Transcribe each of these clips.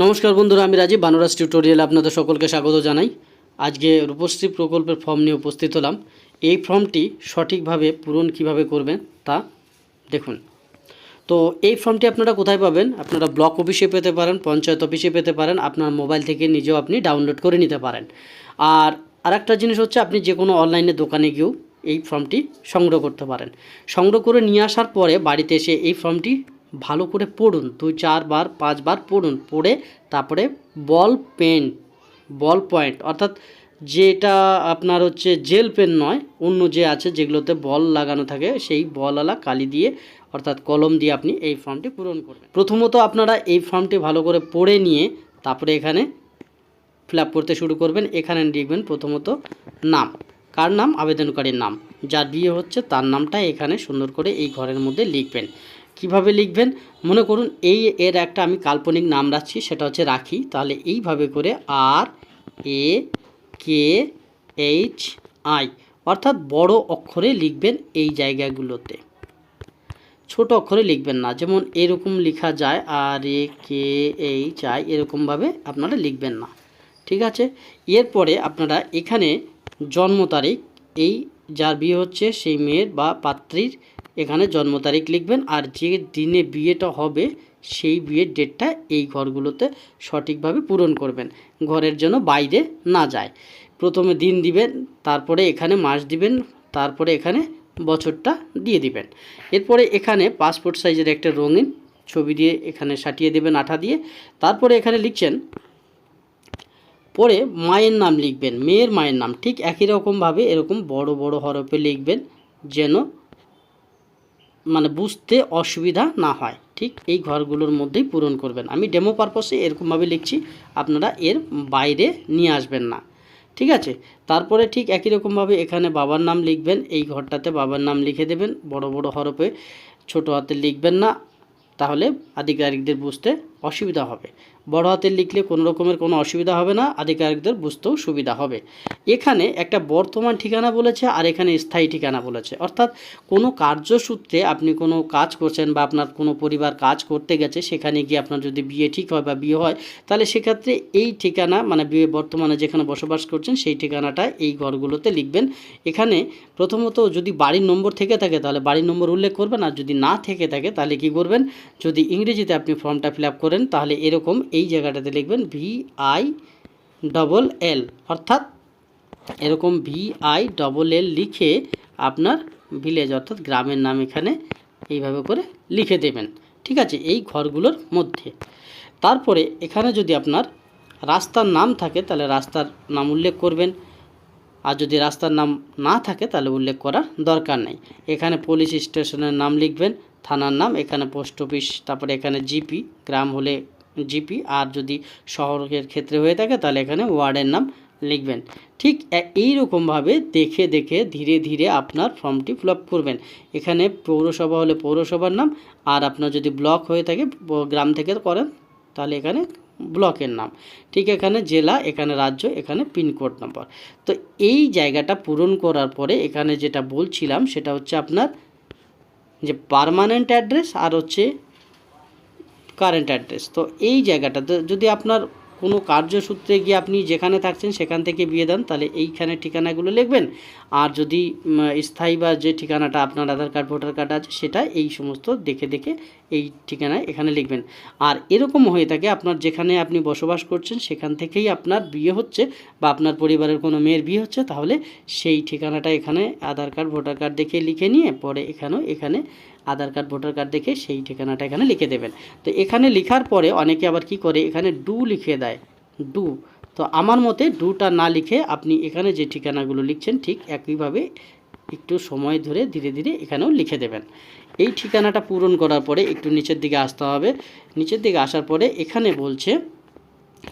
নমস্কার বন্ধুরা, আমি রাজীব বানুরাজ টিউটোরিয়াল আপনাদের সকলকে স্বাগত জানাই। আজকে রূপশ্রী প্রকল্পের ফর্ম নিয়ে উপস্থিত হলাম। এই ফর্মটি সঠিকভাবে পূরণ কীভাবে করবেন তা দেখুন। তো এই ফর্মটি আপনারা কোথায় পাবেন? আপনারা ব্লক অফিসে পেতে পারেন, পঞ্চায়েত অফিসে পেতে পারেন, আপনার মোবাইল থেকে নিজেও আপনি ডাউনলোড করে নিতে পারেন। আর আরেকটা জিনিস হচ্ছে, আপনি যে কোনো অনলাইনে দোকানে গিয়েও এই ফর্মটি সংগ্রহ করতে পারেন। সংগ্রহ করে নিয়ে আসার পরে বাড়িতে এসে এই ফর্মটি ভালো করে পড়ুন, দুই চারবার পাঁচবার পড়ুন, পড়ে তারপরে বল পেন, বল পয়েন্ট, অর্থাৎ যেটা আপনার হচ্ছে জেল পেন নয়, অন্য যে আছে যেগুলোতে বল লাগানো থাকে, সেই বলওয়ালা কালি দিয়ে, অর্থাৎ কলম দিয়ে আপনি এই ফর্মটি পূরণ করবেন। প্রথমত আপনারা এই ফর্মটি ভালো করে পড়ে নিয়ে তারপরে এখানে ফিল করতে শুরু করবেন, এখানে লিখবেন প্রথমত নাম, কার নাম? আবেদনকারীর নাম, যার বিয়ে হচ্ছে তার নামটা এখানে সুন্দর করে এই ঘরের মধ্যে লিখবেন। কীভাবে লিখবেন? মনে করুন এই এর একটা আমি কাল্পনিক নাম রাখছি, সেটা হচ্ছে রাখি। তাহলে এইভাবে করে আর, এ, কে, এইচ, আই, অর্থাৎ বড় অক্ষরে লিখবেন এই জায়গাগুলোতে। ছোট অক্ষরে লিখবেন না। যেমন এরকম লেখা যায়, আর, এ, কে, এইচ, আই, এরকমভাবে আপনারা লিখবেন না। ঠিক আছে? এরপরে আপনারা এখানে জন্ম তারিখ, এই, যার বিয়ে হচ্ছে সেই মেয়ের বা পাত্রীর এখানে জন্ম তারিখ লিখবেন আর যে দিনে বিয়েটা হবে, সেই বিয়ের ডেটটা এই ঘরগুলোতে সঠিকভাবে পূরণ করবেন। ঘরের জন্য বাইরে না যায়। প্রথমে দিন দিবেন, তারপরে এখানে মাস দিবেন, তারপরে এখানে বছরটা দিয়ে দিবেন। এরপরে এখানে পাসপোর্ট সাইজের একটা রঙিন ছবি দিয়ে এখানে সাটিয়ে দেবেন, আঠা দিয়ে। তারপরে এখানে লিখছেন, পরে মায়ের নাম লিখবেন, মেয়ের মায়ের নাম। ঠিক একই রকমভাবে এরকম বড় বড় হরফে লিখবেন, যেন মানে বুঝতে অসুবিধা না হয়, ঠিক? এই ঘরগুলোর মধ্যেই পূরণ করবেন। আমি ডেমো পারপসে এরকমভাবে লিখছি, আপনারা এর বাইরে নিয়ে আসবেন না, ঠিক আছে? তারপরে ঠিক একই রকমভাবে এখানে বাবার নাম লিখবেন, এই ঘরটাতে বাবার নাম লিখে দেবেন, বড় বড় হরপে ছোট হাতে লিখবেন না, তাহলে আধিকারিকদের বুঝতে অসুবিধা হবে। বড় হাতে লিখলে কোনো রকমের কোনো অসুবিধা হবে না, আধিকারিকদের বুঝতেও সুবিধা হবে। এখানে একটা বর্তমান ঠিকানা বলেছে আর এখানে স্থায়ী ঠিকানা বলেছে। অর্থাৎ কোনো কার্যসূত্রে আপনি কোনো কাজ করছেন বা আপনার কোনো পরিবার কাজ করতে গেছে, সেখানে গিয়ে আপনার যদি বিয়ে ঠিক হয় বা বিয়ে হয়, তাহলে সেক্ষেত্রে এই ঠিকানা মানে বিয়ে বর্তমানে যেখানে বসবাস করছেন, সেই ঠিকানাটা এই ঘরগুলোতে লিখবেন। এখানে প্রথমত যদি বাড়ির নম্বর থেকে থাকে, তাহলে বাড়ির নম্বর উল্লেখ করবেন। আর যদি না থেকে থাকে, তাহলে কি করবেন? যদি ইংরেজিতে আপনি ফর্মটা ফিল আপ করেন, তাহলে এরকম এই জায়গাটাতে লিখবেন ভি আই ডবল এল। অর্থাৎ এরকম ভি আই ডবল এল লিখে আপনার ভিলেজ অর্থাৎ গ্রামের নাম এখানে এইভাবে করে লিখে দেবেন। ঠিক আছে, এই ঘরগুলোর মধ্যে। তারপরে এখানে যদি আপনার রাস্তার নাম থাকে, তাহলে রাস্তার নাম উল্লেখ করবেন। আর যদি রাস্তার নাম না থাকে, তাহলে উল্লেখ করার দরকার নেই। এখানে পুলিশ স্টেশনের নাম লিখবেন। থানার নাম, এখানে পোস্ট অফিস, তারপরে এখানে জিপি গ্রাম হলে জিপি আর যদি শহরের ক্ষেত্রে হয়ে থাকে তাহলে এখানে ওয়ার্ডের নাম লিখবেন। ঠিক এ- এই রকমভাবে দেখে দেখে ধীরে ধীরে আপনার ফর্মটি ফিল করবেন। এখানে পৌরসভা হলে পৌরসভার নাম, আর আপনার যদি ব্লক হয়ে থাকে গ্রাম থেকে করেন, তাহলে এখানে ব্লকের নাম। ঠিক এখানে জেলা, এখানে রাজ্য, এখানে পিনকোড নম্বর। তো এই জায়গাটা পূরণ করার পরে এখানে যেটা বলছিলাম, সেটা হচ্ছে আপনার যে পারমানেন্ট অ্যাড্রেস আর হচ্ছে কারেন্ট অ্যাড্রেস তো এই জায়গাটাতে যদি আপনার কোনো কার্যসূত্রে গিয়ে আপনি যেখানে থাকছেন সেখান থেকে বিয়ে দেন, তাহলে এইখানে ঠিকানাগুলো লিখবেন। আর যদি স্থায়ী বা যে ঠিকানাটা আপনার আধার কার্ড, ভোটার কার্ড আছে, সেটা এই সমস্ত দেখে দেখে এই ঠিকানায় এখানে লিখবেন। আর এরকম হয়ে থাকে আপনার যেখানে আপনি বসবাস করছেন, সেখান থেকেই আপনার বিয়ে হচ্ছে বা আপনার পরিবারের কোনো মেয়ের বিয়ে হচ্ছে, তাহলে সেই ঠিকানাটা এখানে আধার কার্ড, ভোটার কার্ড দেখে লিখে নিয়ে পরে এখানেও এখানে আধার কার্ড, ভোটার কার্ড দেখে সেই ঠিকানাটা এখানে লিখে দেবেন। তো এখানে লেখার পরে অনেকে আবার কি করে, এখানে ডু লিখে দেয়। ডু। তো আমার মতে ডুটা না লিখে আপনি এখানে যে ঠিকানাগুলো লিখছেন ঠিক একইভাবে একটু সময় ধরে ধীরে ধীরে এখানেও লিখে দেবেন। এই ঠিকানাটা পূরণ করার পরে একটু নিচের দিকে আসতে হবে। নিচের দিকে আসার পরে এখানে বলছে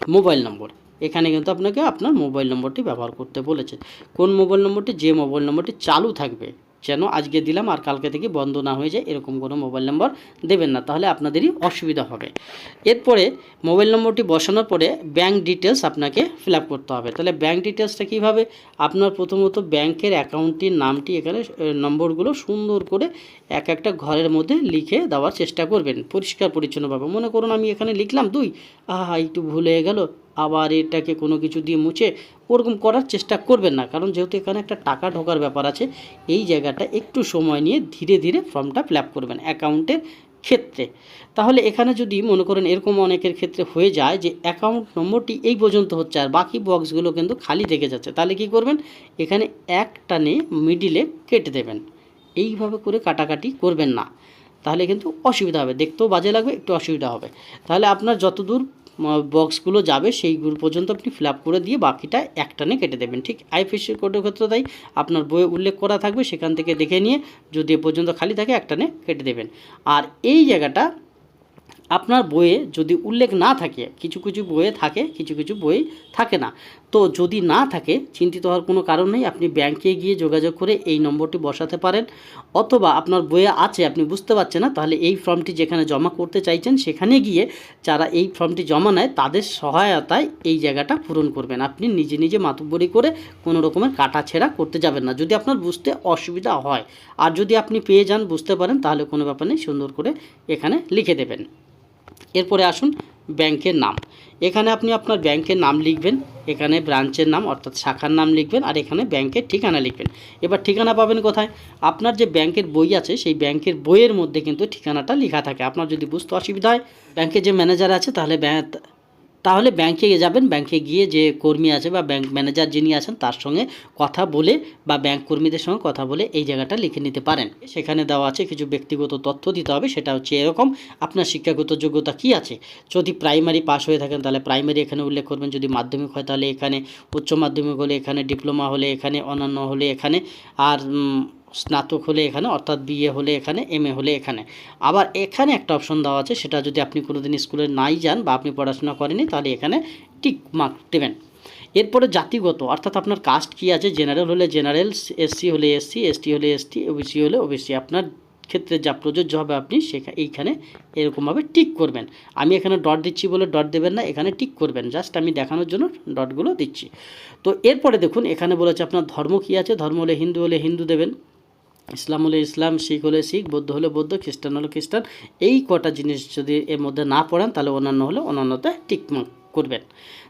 মোবাইল নম্বর। এখানে কিন্তু আপনাকে আপনার মোবাইল নম্বরটি ব্যবহার করতে বলেছে। কোন মোবাইল নম্বরটি? যে মোবাইল নম্বরটি চালু থাকবে। যেন আজকে দিলাম আর কালকে থেকে বন্ধ না হয়ে যায়, এরকম কোনো মোবাইল নম্বর দেবেন না, তাহলে আপনাদেরই অসুবিধা হবে। এরপরে মোবাইল নম্বরটি বসানোর পরে ব্যাংক ডিটেলস আপনাকে ফিল করতে হবে। তাহলে ব্যাংক ডিটেলসটা কীভাবে? আপনার প্রথমত ব্যাংকের অ্যাকাউন্টটির নামটি এখানে নম্বরগুলো সুন্দর করে এক একটা ঘরের মধ্যে লিখে দেওয়ার চেষ্টা করবেন, পরিষ্কার পরিচ্ছন্নভাবে। মনে করুন আমি এখানে লিখলাম, দুই, আহা, একটু ভুল হয়ে গেল। আবার এটাকে কোনো কিছু দিয়ে মুছে ওরকম করার চেষ্টা করবেন না। কারণ যেহেতু এখানে একটা টাকা ঢোকার ব্যাপার আছে, এই জায়গাটা একটু সময় নিয়ে ধীরে ধীরে ফর্মটা ফিল করবেন অ্যাকাউন্টের ক্ষেত্রে। তাহলে এখানে যদি মনে করেন এরকম অনেকের ক্ষেত্রে হয়ে যায় যে অ্যাকাউন্ট নম্বরটি এই পর্যন্ত হচ্ছে আর বাকি বক্সগুলো কিন্তু খালি থেকে যাচ্ছে, তাহলে কি করবেন? এখানে এক টানে মিডিলে কেটে দেবেন। এইভাবে করে কাটাকাটি করবেন না। তাহলে কিন্তু অসুবিধা হবে, দেখতেও বাজে লাগবে, একটু অসুবিধা হবে। তাহলে আপনার যতদূর বক্সগুলো যাবে সেইগুলো পর্যন্ত আপনি ফিল করে দিয়ে বাকিটা একটানে কেটে দেবেন, ঠিক? আইপিএসসি কোডের ক্ষেত্রে তাই আপনার বইয়ে উল্লেখ করা থাকবে, সেখান থেকে দেখে নিয়ে যদি এ পর্যন্ত খালি থাকে একটানে কেটে দেবেন। আর এই জায়গাটা আপনার বইয়ে যদি উল্লেখ না থাকে, কিছু কিছু বইয়ে থাকে, কিছু কিছু বই থাকে না তো যদি না থাকে, চিন্তিত হওয়ার কোনো কারণ নেই, আপনি ব্যাংকে গিয়ে যোগাযোগ করে এই নম্বরটি বসাতে পারেন। অথবা আপনার বইয়ে আছে, আপনি বুঝতে পারছেন না, তাহলে এই ফর্মটি যেখানে জমা করতে চাইছেন, সেখানে গিয়ে যারা এই ফর্মটি জমা নেয়, তাদের সহায়তায় এই জায়গাটা পূরণ করবেন। আপনি নিজে নিজে মাতুব্বরি করে কোনো রকমের কাটাছেড়া করতে যাবেন না। যদি আপনার বুঝতে অসুবিধা হয়, আর যদি আপনি পেয়ে যান, বুঝতে পারেন, তাহলে কোনো ব্যাপার নেই, সুন্দর করে এখানে লিখে দেবেন। এরপরে আসুন ব্যাংকের নাম। এখানে আপনি আপনার ব্যাংকের নাম লিখবেন, এখানে ব্রাঞ্চের নাম অর্থাৎ শাখার নাম লিখবেন আর এখানে ব্যাংকের ঠিকানা লিখবেন। এবার ঠিকানা পাবেন কোথায়? আপনার যে ব্যাংকের বই আছে, সেই ব্যাংকের বইয়ের মধ্যে কিন্তু ঠিকানাটা লেখা থাকে। আপনার যদি বুঝতে অসুবিধা হয়, ব্যাংকের যে ম্যানেজার আছে, তাহলে তাহলে ব্যাংকে যাবেন, ব্যাংকে গিয়ে যে কর্মী আছে বা ব্যাংক ম্যানেজার যিনি আছেন তার সঙ্গে কথা বলে বা ব্যাংক কর্মীদের সঙ্গে কথা বলে এই জায়গাটা লিখে নিতে পারেন। সেখানে দেওয়া আছে কিছু ব্যক্তিগত তথ্য দিতে হবে, সেটা হচ্ছে এরকম, আপনার শিক্ষাগত যোগ্যতা কি আছে? যদি প্রাইমারি পাস হয়ে থাকেন তাহলে প্রাইমারি এখানে উল্লেখ করবেন, যদি মাধ্যমিক হয় তাহলে এখানে, উচ্চ মাধ্যমিক হলে এখানে, ডিপ্লোমা হলে এখানে, অন্যান্য হলে এখানে, আর স্নাতক হলে এখানে, অর্থাৎ বিএ হলে এখানে এম হলে এখানে। আবার এখানে একটা অপশন দেওয়া আছে, সেটা যদি আপনি কোনোদিন স্কুলে নাই যান বা আপনি পড়াশোনা করেনি তাহলে এখানে টিক মার্ক দেবেন। এরপরে জাতিগত, অর্থাৎ আপনার কাস্ট কী আছে? জেনারেল হলে জেনারেল এসসি হলে এসসি এসটি হলে এসটি ওবিসি হলে ওবিসি আপনার ক্ষেত্রে যা প্রযোজ্য হবে আপনি সেখা, এইখানে এরকমভাবে টিক করবেন। আমি এখানে ডট দিচ্ছি বলে ডট দেবেন না, এখানে টিক করবেন। জাস্ট আমি দেখানোর জন্য ডটগুলো দিচ্ছি। তো এরপরে দেখুন, এখানে বলেছে আপনার ধর্ম কী আছে? ধর্ম হলে হিন্দু হলে হিন্দু দেবেন। ইসলাম হলে ইসলাম, শিখ হলে শিখ, বৌদ্ধ হলে বৌদ্ধ, খ্রিস্টান হলে খ্রিস্টান, এই কটা জিনিস যদি এর মধ্যে না পড়েন, তাহলে অন্যান্য হলে অন্যান্যতে টিক মার্ক করবেন।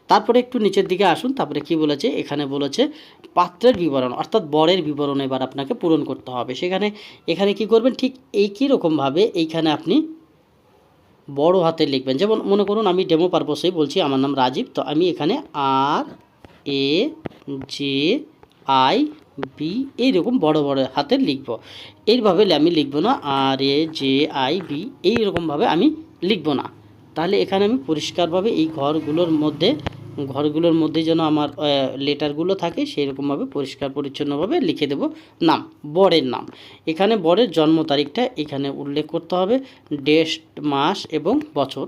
তারপরে একটু নিচের দিকে আসুন, তারপরে কি বলেছে? এখানে বলেছে পাত্রের বিবরণ, অর্থাৎ বরের বিবরণ এবার আপনাকে পূরণ করতে হবে। সেখানে, এখানে কি করবেন? ঠিক একই রকমভাবে এইখানে আপনি বড় হাতে লিখবেন। যেমন মনে করুন, আমি ডেমো পারপসেই বলছি, আমার নাম রাজীব, তো আমি এখানে R, A, J, I B, এইরকম বড় বড় হাতে লিখব। এইভাবে আমি লিখব না, R, A, J, I, B, এইরকমভাবে আমি লিখব না। তাহলে এখানে আমি পরিষ্কারভাবে এই ঘরগুলোর মধ্যে ঘরগুলোর মধ্যে যেন আমার লেটারগুলো থাকে সেই রকমভাবে পরিষ্কার পরিচ্ছন্নভাবে লিখে দেব নাম, বরের নাম। এখানে বরের জন্ম তারিখটা এখানে উল্লেখ করতে হবে, ডেট, মাস এবং বছর।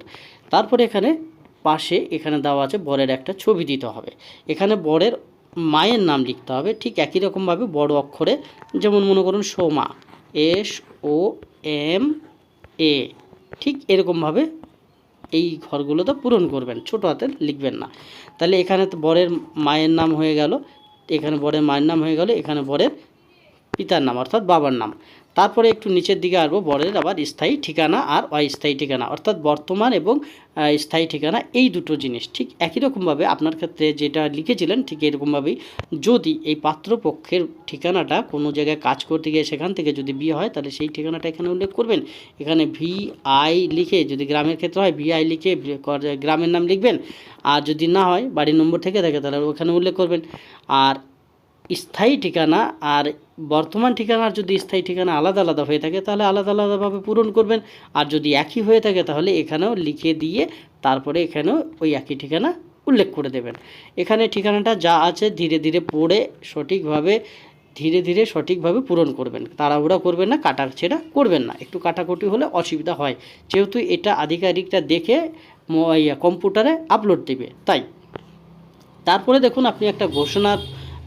তারপরে এখানে পাশে এখানে দেওয়া আছে বরের একটা ছবি দিতে হবে। এখানে বরের মায়ের নাম লিখতে হবে, ঠিক একই রকমভাবে বড় অক্ষরে। যেমন মনে করুন Soma, S O M A, ঠিক এরকমভাবে এই ঘরগুলোতে পূরণ করবেন, ছোট হাতে লিখবেন না। তাহলে এখানে তো বরের মায়ের নাম হয়ে গেল, এখানে বরের মায়ের নাম হয়ে গেল, এখানে বরের পিতার নাম, অর্থাৎ বাবার নাম। তারপরে একটু নিচের দিকে আসব, বরের আবার স্থায়ী ঠিকানা আর অস্থায়ী ঠিকানা। অর্থাৎ বর্তমান এবং স্থায়ী ঠিকানা এই দুটো জিনিস। ঠিক একই রকমভাবে আপনার ক্ষেত্রে যেটা লিখেছিলেন, ঠিক এরকমভাবেই যদি এই পাত্রপক্ষের ঠিকানাটা কোনো জায়গায় কাজ করতে গিয়ে সেখান থেকে যদি বিয়ে হয়, তাহলে সেই ঠিকানাটা এখানে উল্লেখ করবেন। এখানে ভি আই লিখে যদি গ্রামের ক্ষেত্রে হয়, ভি আই লিখে গ্রামের নাম লিখবেন। আর যদি না হয়, বাড়ির নম্বর থেকে থাকে, তাহলে ওখানে উল্লেখ করবেন। আর স্থায়ী ঠিকানা আর বর্তমান ঠিকানার যদি স্থায়ী ঠিকানা আলাদা আলাদা হয়ে থাকে, তাহলে আলাদা আলাদাভাবে পূরণ করবেন। আর যদি একই হয়ে থাকে, তাহলে এখানেও লিখে দিয়ে তারপরে এখানেও ওই একই ঠিকানা উল্লেখ করে দেবেন। এখানে ঠিকানাটা যা আছে ধীরে ধীরে পড়ে সঠিকভাবে, ধীরে ধীরে সঠিকভাবে পূরণ করবেন। তাড়াহুড়া করবেন না কাটা ছেঁড়া করবেন না। একটু কাটাকুটি হলে অসুবিধা হয়। যেহেতু এটা আধিকারিকটা দেখে কম্পিউটারে আপলোড দেবে, তাই। তারপরে দেখুন, আপনি একটা ঘোষণার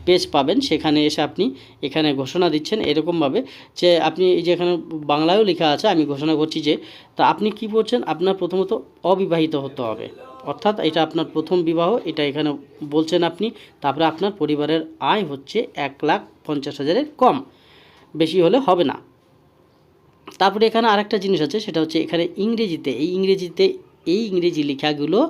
পেজ পাবেন, সেখানে এসে আপনি এখানে ঘোষণা দিচ্ছেন এরকমভাবে যে আপনি এই যে এখানে বাংলায়ও লেখা আছে, আমি ঘোষণা করছি যে, তা আপনি কি করছেন আপনার প্রথমত অবিবাহিত হতে হবে। অর্থাৎ এটা আপনার প্রথম বিবাহ, এটা এখানে বলছেন আপনি, তারপরে আপনার পরিবারের আয় হচ্ছে এক লাখ পঞ্চাশ হাজারের কম, বেশি হলে হবে না। তারপরে এখানে আরেকটা জিনিস আছে, সেটা হচ্ছে এখানে ইংরেজিতে, এই ইংরেজিতে, এই ইংরেজি লেখাগুলো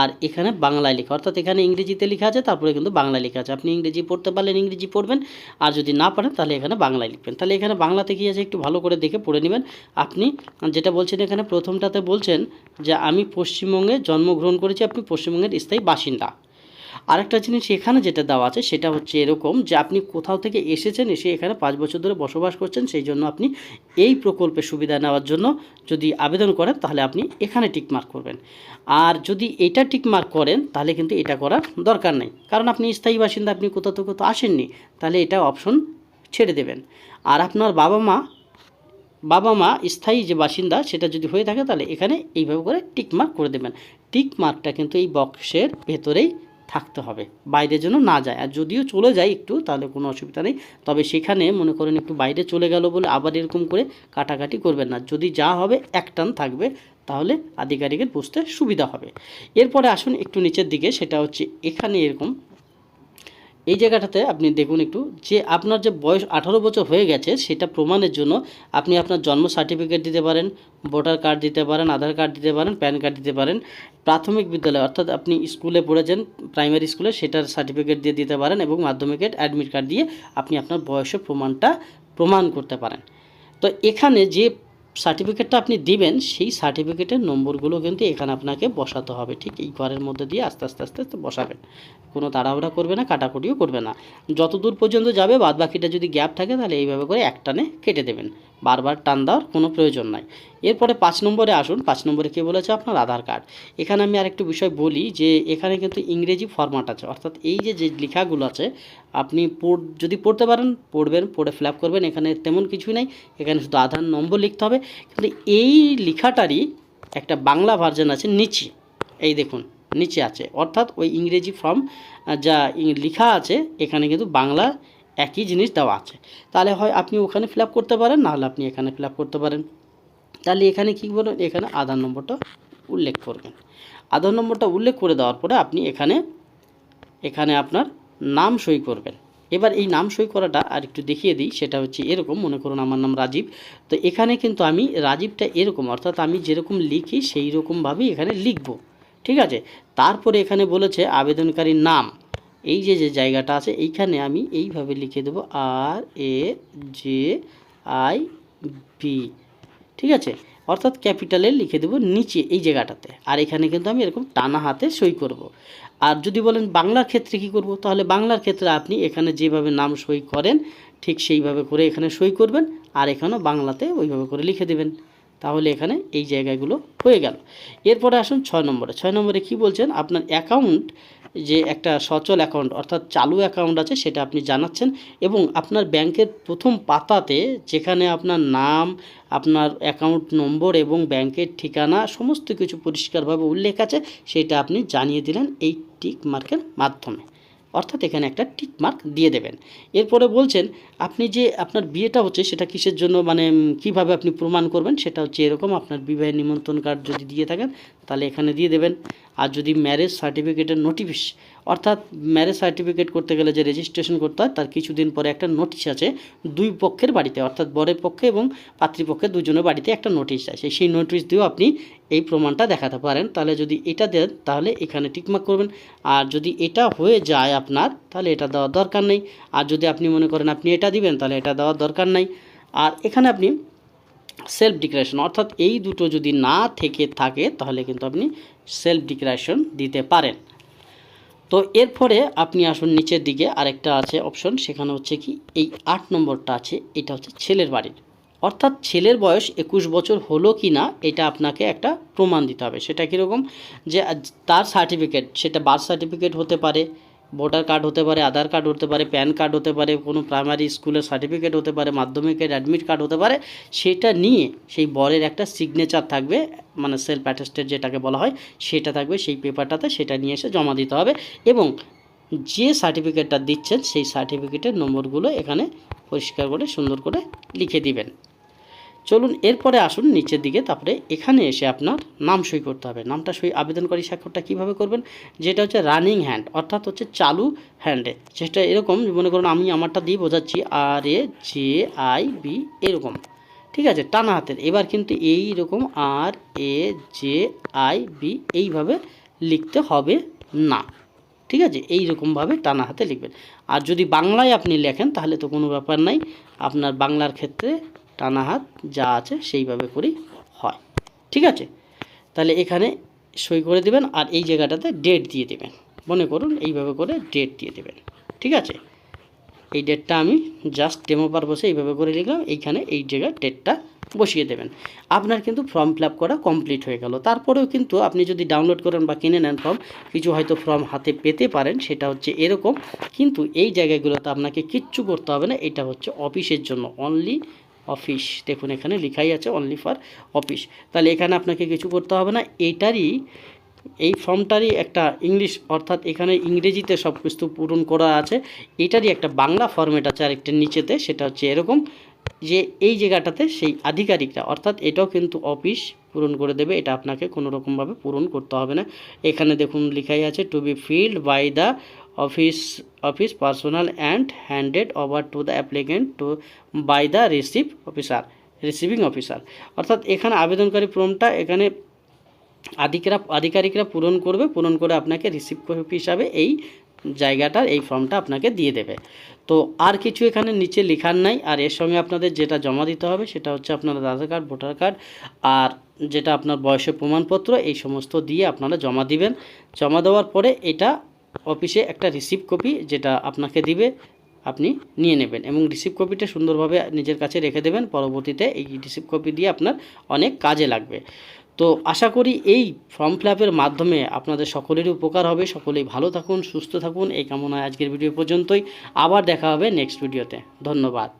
আর এখানে বাংলায় লেখা, অর্থাৎ এখানে ইংরেজিতে লেখা আছে, তারপরে কিন্তু বাংলা লেখা আছে। আপনি ইংরেজি পড়তে পারলেন, ইংরেজি পড়বেন, আর যদি না পারেন তাহলে এখানে বাংলায় লিখবেন। তাহলে এখানে বাংলাতে কী আছে একটু ভালো করে দেখে পড়ে নেবেন। আপনি যেটা বলছেন এখানে প্রথমটাতে বলছেন যে, আমি পশ্চিমবঙ্গে জন্মগ্রহণ করেছি, আপনি পশ্চিমবঙ্গের স্থায়ী বাসিন্দা। আরেকটা জিনিস এখানে যেটা দেওয়া আছে, সেটা হচ্ছে এরকম যে আপনি কোথাও থেকে এসেছেন, এসে এখানে পাঁচ বছর ধরে বসবাস করছেন, সেই জন্য আপনি এই প্রকল্পের সুবিধা নেওয়ার জন্য যদি আবেদন করেন, তাহলে আপনি এখানে টিক মার্ক করবেন। আর যদি এটা টিক মার্ক করেন, তাহলে কিন্তু এটা করার দরকার নেই। কারণ আপনি স্থায়ী বাসিন্দা, আপনি কোথাও থেকে কোথাও আসেননি, তাহলে এটা অপশন ছেড়ে দেবেন। আর আপনার বাবা মা বাবা মা স্থায়ী যে বাসিন্দা, সেটা যদি হয়ে থাকে, তাহলে এখানে এইভাবে করে টিক মার্ক করে দেবেন। টিক মার্কটা কিন্তু এই বক্সের ভেতরেই থাকতে হবে। বাইরে যেন না যায়। আর যদিও চলে যায় একটু, তাহলে কোনো অসুবিধা নেই। তবে সেখানে মনে করেন একটু বাইরে চলে গেল বলে আবার এরকম করে কাটাকাটি করবেন না। যদি যা হবে, এক টান থাকবে, তাহলে আধিকারিকের বুঝতে সুবিধা হবে। এরপরে আসুন একটু নিচের দিকে, সেটা হচ্ছে এখানে এরকম এই জায়গাটাতে আপনি দেখুন একটু, যে আপনার যে বয়স আঠারো বছর হয়ে গেছে, সেটা প্রমাণের জন্য আপনি আপনার জন্ম সার্টিফিকেট দিতে পারেন ভোটার কার্ড দিতে পারেন, আধার কার্ড দিতে পারেন প্যান কার্ড দিতে পারেন, প্রাথমিক বিদ্যালয় অর্থাৎ আপনি স্কুলে পড়েছেন প্রাইমারি স্কুলে সেটার সার্টিফিকেট দিয়ে দিতে পারেন এবং মাধ্যমিকের অ্যাডমিট কার্ড দিয়ে আপনি আপনার বয়সের প্রমাণটা প্রমাণ করতে পারেন। তো এখানে যে সার্টিফিকেটটা আপনি দিবেন, সেই সার্টিফিকেটের নম্বরগুলো কিন্তু এখানে আপনাকে বসাতে হবে। ঠিক এই ঘরের মধ্যে দিয়ে আস্তে আস্তে আস্তে আস্তে বসাবেন। কোনো তাড়াহুড়া করবে না, কাটাকুটিও করবে না। যত দূর পর্যন্ত যাবে বাদ বাকিটা যদি গ্যাপ থাকে, তাহলে এইভাবে করে একটানে কেটে দেবেন। বারবার টান দেওয়ার কোনো প্রয়োজন নাই। এরপরে পাঁচ নম্বরে আসুন। পাঁচ নম্বরে কে বলেছে আপনার আধার কার্ড? এখানে আমি আরেকটু বিষয় বলি যে এখানে কিন্তু ইংরেজি ফরম্যাট আছে। অর্থাৎ এই যে যে লেখাগুলো আছে, আপনি পড়, যদি পড়তে পারেন, পড়বেন, পড়ে ফিল করবেন, এখানে তেমন কিছুই নাই। এখানে শুধু আধার নম্বর লিখতে হবে। কিন্তু এই লেখাটারই একটা বাংলা ভার্জন আছে নিচে। এই দেখুন, নিচে আছে। অর্থাৎ ওই ইংরেজি ফর্ম যা লেখা আছে, এখানে কিন্তু বাংলা একই জিনিস দেওয়া আছে। তাহলে হয় আপনি ওখানে ফিল করতে পারেন, নাহলে আপনি এখানে ফিল করতে পারেন। তাহলে এখানে কী বলবেন এখানে আধার নম্বরটা উল্লেখ করবেন। আধার নম্বরটা উল্লেখ করে দেওয়ার পরে আপনি এখানে এখানে আপনার নাম সই করবেন। এবার এই নাম সই করাটা আর একটু দেখিয়ে দিই, সেটা হচ্ছে এরকম। মনে করুন আমার নাম রাজীব। তো এখানে কিন্তু আমি রাজীবটা এরকম, অর্থাৎ আমি যেরকম লিখি সেই রকমভাবেই এখানে লিখব। ঠিক আছে? তারপরে এখানে বলেছে আবেদনকারীর নাম। এই যে যে জায়গাটা আছে, এইখানে আমি এইভাবে লিখে দেবো R, A, J, I, B. ঠিক আছে? অর্থাৎ ক্যাপিটালে লিখে দেবো নিচে এই জায়গাটাতে। আর এখানে কিন্তু আমি এরকম টানা হাতে সই করব। আর যদি বলেন বাংলার ক্ষেত্রে কি করব, তাহলে বাংলার ক্ষেত্রে আপনি এখানে যেভাবে নাম সই করেন, ঠিক সেইভাবে করে এখানে সই করবেন, আর এখানেও বাংলাতে ওইভাবে করে লিখে দেবেন। তাহলে এখানে এই জায়গাগুলো হয়ে গেল। এরপরে আসুন ছয় নম্বরে। ছয় নম্বরে কি বলছেন? আপনার অ্যাকাউন্ট যে একটা সচল অ্যাকাউন্ট অর্থাৎ চালু অ্যাকাউন্ট আছে, সেটা আপনি জানাচ্ছেন এবং আপনার ব্যাংকের প্রথম পাতাতে যেখানে আপনার নাম, আপনার অ্যাকাউন্ট নম্বর এবং ব্যাংকের ঠিকানা সমস্ত কিছু পরিষ্কারভাবে উল্লেখ আছে, সেটা আপনি জানিয়ে দিলেন এই টিক মার্কের মাধ্যমে। অর্থাৎ এখানে একটা টিক মার্ক দিয়ে দেবেন। এরপরে বলছেন, আপনি যে আপনার বিয়েটা হচ্ছে সেটা কিসের জন্য মানে কীভাবে আপনি প্রমাণ করবেন, সেটা হচ্ছে এরকম, আপনার বিবাহের নিমন্ত্রণ কার্ড যদি দিয়ে থাকেন, তাহলে এখানে দিয়ে দেবেন। আর যদি ম্যারেজ সার্টিফিকেটের নোটিশ অর্থাৎ ম্যারেজ সার্টিফিকেট করতে গেলে যে রেজিস্ট্রেশন করতে হয়, তার কিছুদিন পরে একটা নোটিশ আছে দুই পক্ষের বাড়িতে, অর্থাৎ বরের পক্ষে এবং পাত্রীপক্ষের দুজনের বাড়িতে একটা নোটিশ আছে। সেই নোটিশ দিয়েও আপনি এই প্রমাণটা দেখাতে পারেন। তাহলে যদি এটা দেন, তাহলে এখানে টিকমার্ক করবেন। আর যদি এটা হয়ে যায় আপনার, তাহলে এটা দেওয়ার দরকার নেই। আর যদি আপনি মনে করেন আপনি এটা দিবেন, তাহলে এটা দেওয়ার দরকার নাই। আর এখানে আপনি সেলফ ডিক্লারেশন অর্থাৎ এই দুটো যদি না থেকে থাকে, তাহলে কিন্তু আপনি সেলফ ডিক্লারেশন দিতে পারেন। তো এরপরে আপনি আসুন নিচের দিকে, আরেকটা আছে অপশন সেখানে হচ্ছে কি, এই আট নম্বরটা আছে, এটা হচ্ছে ছেলের বাড়ির। অর্থাৎ ছেলের বয়স একুশ বছর হলো কি না, এটা আপনাকে একটা প্রমাণ দিতে হবে। সেটা কীরকম? যে তার সার্টিফিকেট সেটা বার্থ সার্টিফিকেট হতে পারে ভোটার কার্ড হতে পারে, আধার কার্ড হতে পারে, প্যান কার্ড হতে পারে, কোনো প্রাইমারি স্কুলের সার্টিফিকেট হতে পারে, মাধ্যমিকের অ্যাডমিট কার্ড হতে পারে, সেটা নিয়ে সেই বরের একটা সিগনেচার থাকবে মানে সেলফ অ্যাটেস্টেড যেটাকে বলা হয়, সেটা থাকবে সেই পেপারটাতে সেটা নিয়ে এসে জমা দিতে হবে এবং যে সার্টিফিকেটটা দিচ্ছেন, সেই সার্টিফিকেটের নম্বরগুলো এখানে পরিষ্কার করে, সুন্দর করে লিখে দিবেন। চলুন এরপরে আসুন নিচের দিকে, তারপরে এখানে এসে আপনার নাম সই করতে হবে। নামটা সই, আবেদনকারী স্বাক্ষরটা কীভাবে করবেন? যেটা হচ্ছে রানিং হ্যান্ড অর্থাৎ হচ্ছে চালু হ্যান্ডে যেটা এরকম, মনে করুন আমি আমারটা দিয়ে বোঝাচ্ছি R A J I B এরকম। ঠিক আছে, টানা হাতের। এবার কিন্তু এই রকম R A J I B এইভাবে লিখতে হবে না। ঠিক আছে এই রকমভাবে টানা হাতে লিখবেন। আর যদি বাংলায় আপনি লেখেন, তাহলে তো কোনো ব্যাপার নাই। আপনার বাংলার ক্ষেত্রে টানা হাত যা আছে সেইভাবে করেই হয়। ঠিক আছে? তাহলে এখানে সই করে দেবেন আর এই জায়গাটাতে ডেট দিয়ে দেবেন। মনে করুন এইভাবে করে ডেট দিয়ে দেবেন। ঠিক আছে? এই ডেটটা আমি জাস্ট ডেমো পারপসে এইভাবে করে লিখলাম এইখানে এই জায়গায় ডেটটা বসিয়ে দেবেন। আপনার কিন্তু ফর্ম ফিল করা কমপ্লিট হয়ে গেল। তারপরেও কিন্তু আপনি যদি ডাউনলোড করেন বা কিনে নেন ফর্ম কিছু হয়তো ফর্ম হাতে পেতে পারেন, সেটা হচ্ছে এরকম। কিন্তু এই জায়গাগুলোতে আপনাকে কিচ্ছু করতে হবে না। এটা হচ্ছে অফিসের জন্য অনলি অফিস। দেখুন, এখানে লেখাই আছে অনলি ফর অফিস তাহলে এখানে আপনাকে কিছু করতে হবে না। এইটারই, এই ফর্মটারই একটা ইংলিশ, অর্থাৎ এখানে ইংরেজিতে সব কিছু পূরণ করা আছে। এটারই একটা বাংলা ফর্মেট আছে আরেকটা নিচেতে, সেটা হচ্ছে এরকম যে এই জায়গাটাতে সেই আধিকারিকরা, অর্থাৎ এটাও কিন্তু অফিস পূরণ করে দেবে। এটা আপনাকে কোনো রকমভাবে পূরণ করতে হবে না। এখানে দেখুন, লেখাই আছে to be filled by the office office personal and handed over to the applicant to by the receive officer receiving officer অর্থাৎ এখানে আবেদনকারী ফর্মটা এখানে আধিকারা আধিকারিকরা পূরণ করবে, পূরণ করে আপনাকে রিসিভ হিসাবে এই জায়গাটার, এই ফর্মটা আপনাকে দিয়ে দেবে। তো আর কিছু এখানে নিচে লেখার নাই, আর এর সঙ্গে আপনাদের যেটা জমা দিতে হবে সেটা হচ্ছে আপনার আধার কার্ড, ভোটার কার্ড, আর যেটা আপনার বয়সের প্রমাণপত্র, এই সমস্ত দিয়ে আপনারা জমা দিবেন। জমা দেওয়ার পরে এটা অফিসে একটা রিসিভ কপি যেটা আপনাকে দিবে, আপনি নিয়ে নেবেন এবং রিসিভ কপিটা সুন্দরভাবে নিজের কাছে রেখে দেবেন। পরবর্তীতে এই রিসিভ কপি দিয়ে আপনার অনেক কাজে লাগবে। তো আশা করি এই ফর্ম ফিল মাধ্যমে আপনাদের সকলেরই উপকার হবে। সকলেই ভালো থাকুন, সুস্থ থাকুন। এই কামনায় আজকের ভিডিও পর্যন্তই। আবার দেখা হবে নেক্সট ভিডিওতে ধন্যবাদ।